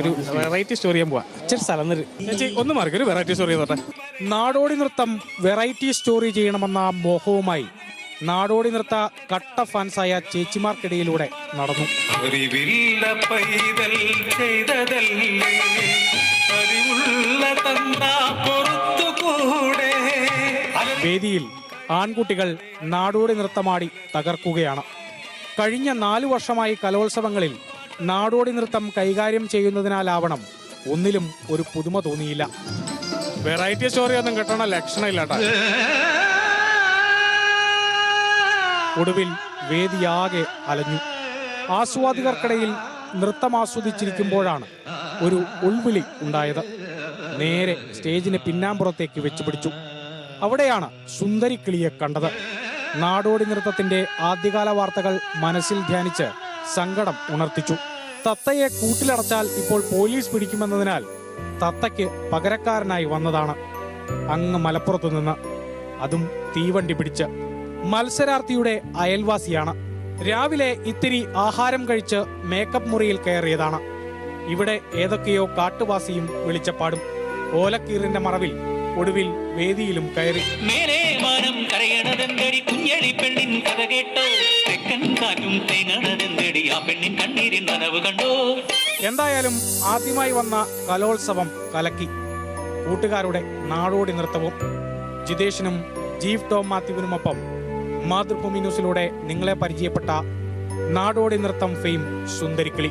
ഒരു variety story ഞാൻ പോവാ ഇച്ചിരി സ്ഥലം ചേച്ചി ഒന്ന് മാർക്ക് ഒരു വെറൈറ്റി സ്റ്റോറി തൊട്ടെ. നാടോടി നൃത്തം വെറൈറ്റി സ്റ്റോറി ചെയ്യണമെന്ന മോഹവുമായി നാടോടി നൃത്ത കട്ട ഫാൻസായ ചേച്ചിമാർക്കിടയിലൂടെ നടന്നു. വേദിയിൽ ആൺകുട്ടികൾ നാടോടി നൃത്തമാടി തകർക്കുകയാണ്. കഴിഞ്ഞ നാലു വർഷമായി കലോത്സവങ്ങളിൽ നാടോടി നൃത്തം കൈകാര്യം ചെയ്യുന്നതിനാലാവണം. ഒന്നിലും ഒരു പുതുമ തോന്നിയില്ല. വെറൈറ്റി സ്റ്റോറി ഒന്നും കിട്ടണ ലക്ഷണമില്ല ഒടുവിൽ വേദിയാകെ അലഞ്ഞു. ആസ്വാദികർക്കിടയിൽ നൃത്തം ആസ്വദിച്ചിരിക്കുമ്പോഴാണ് ഒരു ഉൾവിളി ഉണ്ടായത്. നേരെ സ്റ്റേജിന് പിന്നാമ്പുറത്തേക്ക് വെച്ചുപിടിച്ചു അവിടെയാണ് സുന്ദരി കിളിയെ കണ്ടത്. നാടോടി നൃത്തത്തിന്റെ ആദ്യകാല വാർത്തകൾ മനസ്സിൽ ധ്യാനിച്ച് സങ്കടം ഉണർത്തിച്ചു. തത്തയെ കൂട്ടിലടച്ചാൽ ഇപ്പോൾ പോലീസ് പിടിക്കുമെന്നതിനാൽ തത്തയ്ക്ക് പകരക്കാരനായി വന്നതാണ്. അങ്ങ് മലപ്പുറത്തു നിന്ന് അതും തീവണ്ടി പിടിച്ച്. മത്സരാർത്ഥിയുടെ അയൽവാസിയാണ്. രാവിലെ ഇത്തിരി ആഹാരം കഴിച്ച് മേക്കപ്പ് മുറിയിൽ കയറിയതാണ്. ഇവിടെ ഏതൊക്കെയോ കാട്ടുവാസിയും വെളിച്ചപ്പാടും. ഓലക്കീറിന്റെ മറവിൽ ഒടുവിൽ വേദിയിലും കയറി. മേലെ മാനം കരയണതെന്തടി? കുഞ്ഞളി പെണ്ണിൻ കഥ കേട്ടോ. തെക്കൻ കാറ്റും തേങ്ങണതെന്തടി ആ പെണ്ണിൻ കണ്ണീരിൻ നനവ് കണ്ടോ? എന്തായാലും ആദ്യമായി വന്ന കലോത്സവം കലക്കി. കൂട്ടുകാരുടെ നാടോടി നൃത്തവും ജിതേഷിനും ജീഫ് ടോം മാത്യുവിനുമൊപ്പം മാതൃഭൂമി ന്യൂസിലൂടെ നിങ്ങളെ പരിചയപ്പെട്ട നാടോടി നൃത്തം ഫെയിം സുന്ദരിക്കിളി.